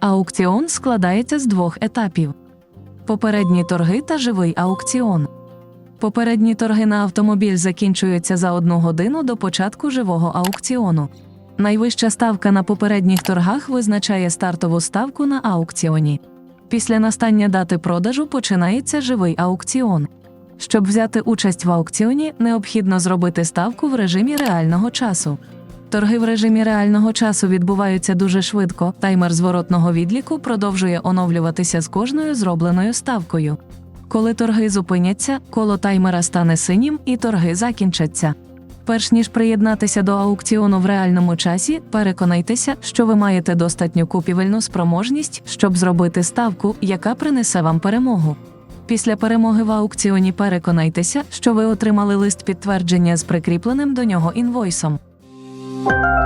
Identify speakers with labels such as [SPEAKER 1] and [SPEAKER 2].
[SPEAKER 1] Аукціон складається з двох етапів: попередні торги та живий аукціон. Попередні торги на автомобіль закінчуються за одну годину до початку живого аукціону. Найвища ставка на попередніх торгах визначає стартову ставку на аукціоні. Після настання дати продажу починається живий аукціон. Щоб взяти участь в аукціоні, необхідно зробити ставку в режимі реального часу. Торги в режимі реального часу відбуваються дуже швидко. Таймер зворотного відліку продовжує оновлюватися з кожною зробленою ставкою. Коли торги зупиняться, коло таймера стане синім і торги закінчаться. Перш ніж приєднатися до аукціону в реальному часі, переконайтеся, що ви маєте достатню купівельну спроможність, щоб зробити ставку, яка принесе вам перемогу. Після перемоги в аукціоні переконайтеся, що ви отримали лист підтвердження з прикріпленим до нього інвойсом. Bye.